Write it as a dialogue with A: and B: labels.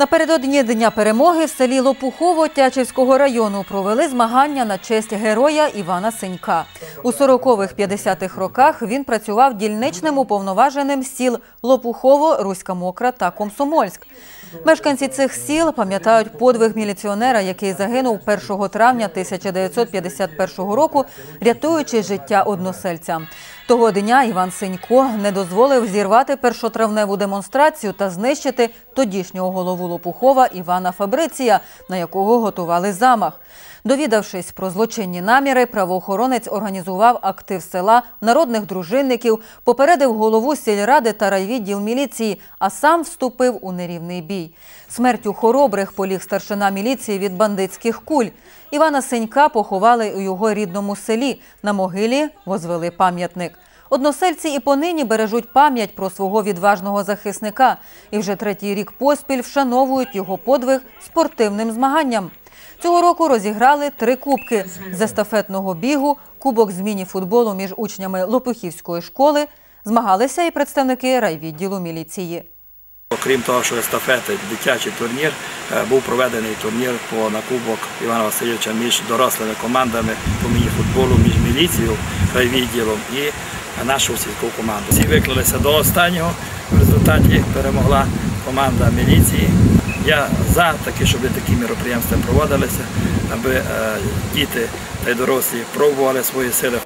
A: Напередодні Дня перемоги в селі Лопухово Тячівського району провели змагання на честь героя Івана Синька. У 40-х-50-х роках він працював дільничним уповноваженим сіл Лопухово, Руська Мокра та Комсомольськ. Мешканці цих сіл пам'ятають подвиг міліціонера, який загинув 1 травня 1951 року, рятуючи життя односельця. Того дня Іван Синько не дозволив зірвати першотравневу демонстрацію та знищити тодішнього голову Лопухова Івана Фабриція, на якого готували замах. Довідавшись про злочинні наміри, правоохоронець організував актив села народних дружинників, попередив голову сільради та райвідділ міліції, а сам вступив у нерівний бій. Смертю хоробрих поліг старшина міліції від бандитських куль. Івана Синька поховали у його рідному селі. На могилі возвели пам'ятник. Односельці і понині бережуть пам'ять про свого відважного захисника. І вже третій рік поспіль вшановують його подвиг спортивним змаганням. Цього року розіграли три кубки з естафетного бігу, кубок з міні-футболу між учнями Лопухівської школи. Змагалися і представники райвідділу міліції.
B: Окрім того, що естафети, дитячий турнір, е, був проведений турнір по на кубок Івана Васильовича між дорослими командами по міні-футболу, між міліцією, райвідділом і нашу сільську команду. Всі виклалися до останнього. В результаті перемогла команда міліції. Я за таке, щоб такі міроприємства проводилися, аби діти та й дорослі пробували свої сили.